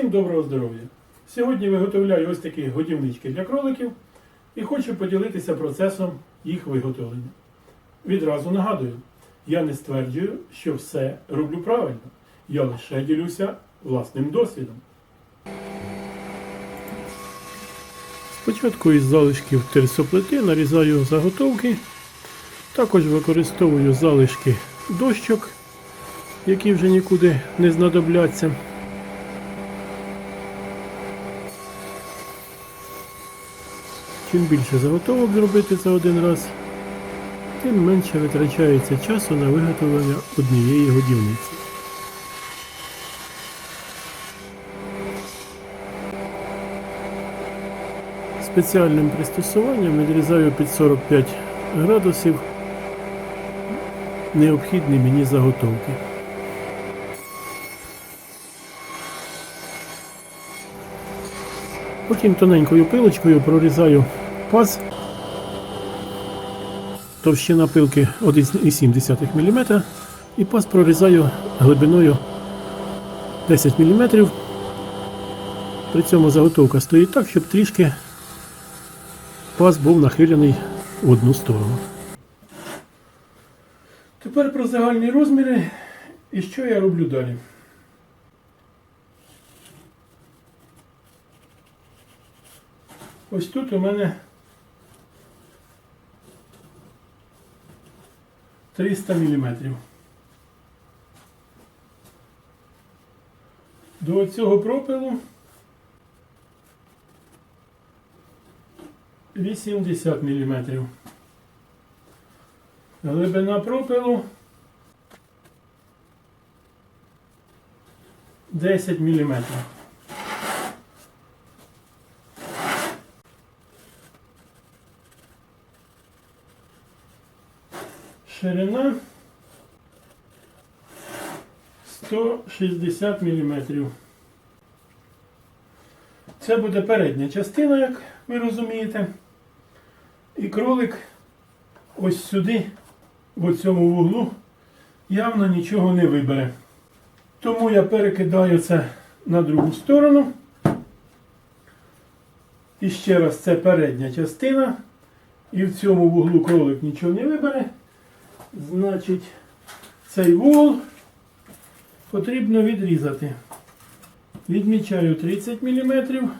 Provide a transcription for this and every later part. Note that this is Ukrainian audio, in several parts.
Усім доброго здоров'я! Сьогодні виготовляю ось такі годівнички для кроликів і хочу поділитися процесом їх виготовлення. Відразу нагадую, я не стверджую, що все роблю правильно. Я лише ділюся власним досвідом. Спочатку із залишків терсоплити нарізаю заготовки. Також використовую залишки дощок, які вже нікуди не знадобляться. Чим більше заготовок зробити за один раз, тим менше витрачається часу на виготовлення однієї годівниці. Спеціальним пристосуванням відрізаю під 45 градусів необхідні мені заготовки. Потім тоненькою пилочкою прорізаю паз. Товщина пилки 1,7 мм і паз прорізаю глибиною 10 мм. При цьому заготовка стоїть так, щоб трішки паз був нахилений в одну сторону. Тепер про загальні розміри і що я роблю далі. Ось тут у мене 300 мм. До цього пропилу 80 мм. Глибина пропилу 10 мм. Ширина 160 мм. Це буде передня частина, як ви розумієте. І кролик ось сюди, в цьому вуглу, явно нічого не вибере. Тому я перекидаю це на другу сторону. І ще раз це передня частина. І в цьому вуглу кролик нічого не вибере. Значить, цей вугол потрібно відрізати. Відмічаю 30 мм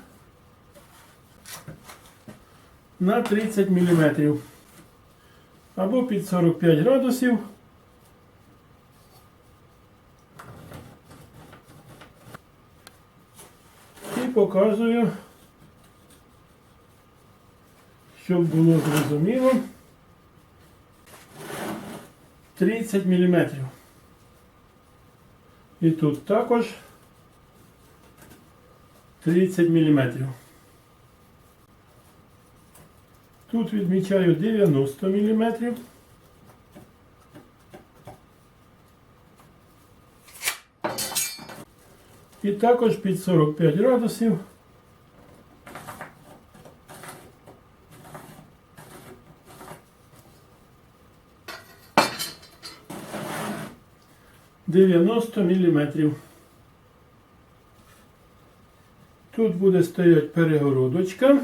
на 30 мм або під 45 градусів. І показую, щоб було зрозуміло. 30 мм. І тут також 30 мм. Тут відмічаю 90 мм. І також під 45 градусів. Дев'яносто міліметрів. Тут буде стоять перегородочка.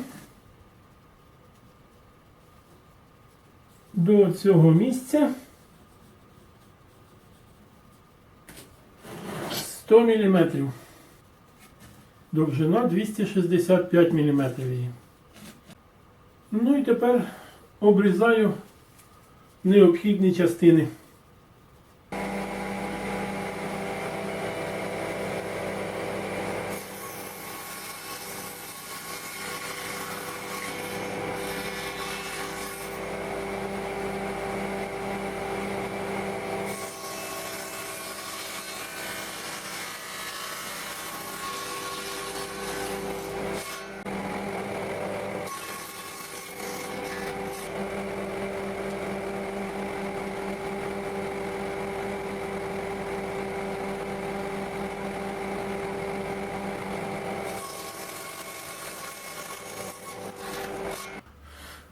До цього місця 100 мм. Довжина 265 мм її. Ну і тепер обрізаю необхідні частини.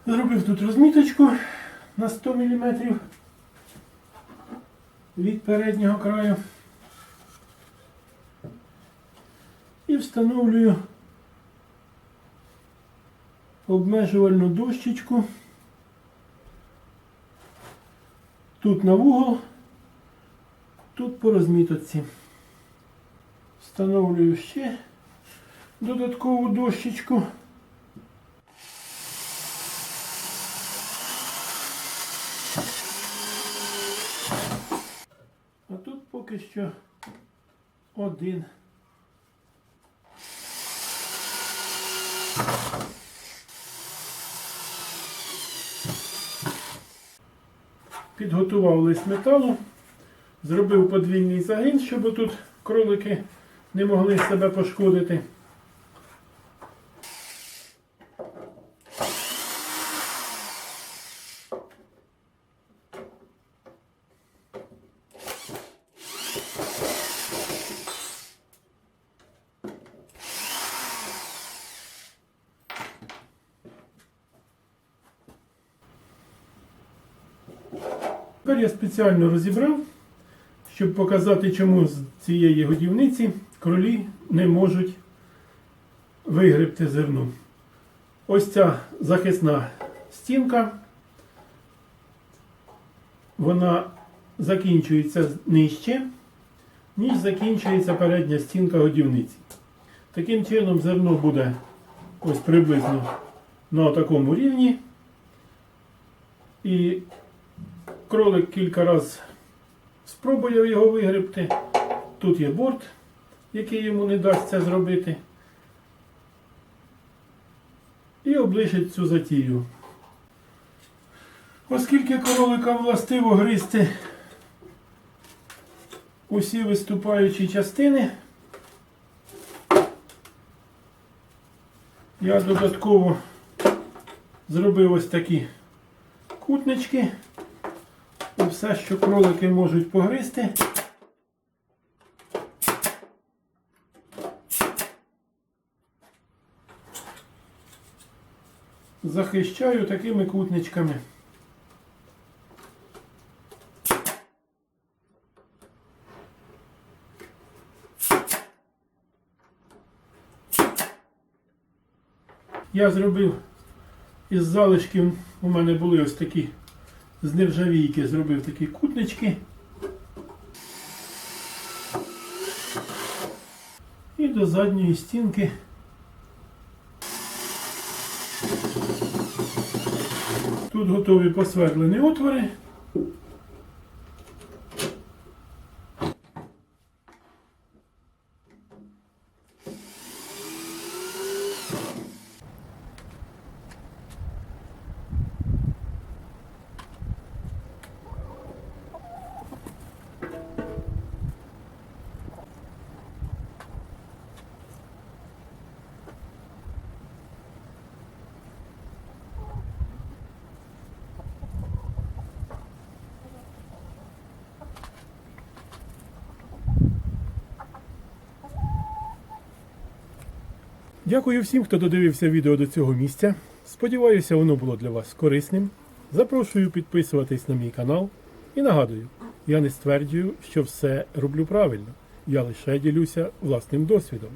Зробив тут розміточку на 100 мм від переднього краю. І встановлюю обмежувальну дощечку. Тут на вугол, тут по розміточці. Встановлюю ще додаткову дощечку. А тут поки що один. Підготував лист металу, зробив подвійний загін, щоб тут кролики не могли себе пошкодити. Тепер я спеціально розібрав, щоб показати, чому з цієї годівниці кролі не можуть вигребти зерно. Ось ця захисна стінка, вона закінчується нижче, ніж закінчується передня стінка годівниці. Таким чином зерно буде ось приблизно на такому рівні. І кролик кілька разів спробує його вигребти. Тут є борт, який йому не дасть це зробити. І облишить цю затію. Оскільки кроликам властиво гризти усі виступаючі частини, я додатково зробив ось такі кутнички. І все, що кролики можуть погризти. Захищаю такими кутничками. Я зробив із залишків, у мене були ось такі з нержавійки зробив такі кутнички. І до задньої стінки. Тут готові посвердлені отвори. Дякую всім, хто додивився відео до цього місця. Сподіваюся, воно було для вас корисним. Запрошую підписуватись на мій канал. І нагадую, я не стверджую, що все роблю правильно. Я лише ділюся власним досвідом.